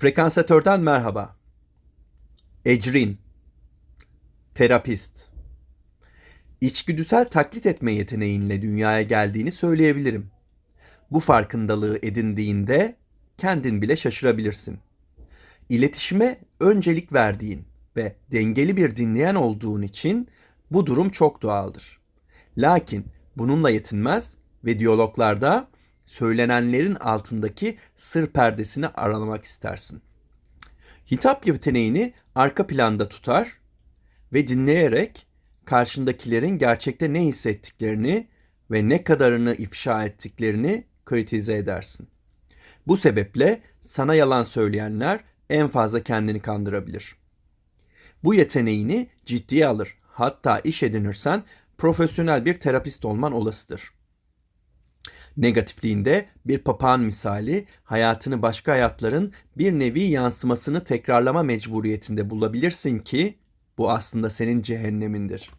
Frekansatörden merhaba. Ecrin. Terapist. İçgüdüsel taklit etme yeteneğinle dünyaya geldiğini söyleyebilirim. Bu farkındalığı edindiğinde kendin bile şaşırabilirsin. İletişime öncelik verdiğin ve dengeli bir dinleyen olduğun için bu durum çok doğaldır. Lakin bununla yetinmez ve diyaloglarda söylenenlerin altındaki sır perdesini aralamak istersin. Hitap yeteneğini arka planda tutar ve dinleyerek karşındakilerin gerçekte ne hissettiklerini ve ne kadarını ifşa ettiklerini kritize edersin. Bu sebeple sana yalan söyleyenler en fazla kendini kandırabilir. Bu yeteneğini ciddiye alır. Hatta iş edinirsen profesyonel bir terapist olman olasıdır. Negatifliğinde bir papağan misali hayatını başka hayatların bir nevi yansımasını tekrarlama mecburiyetinde bulabilirsin ki bu aslında senin cehennemindir.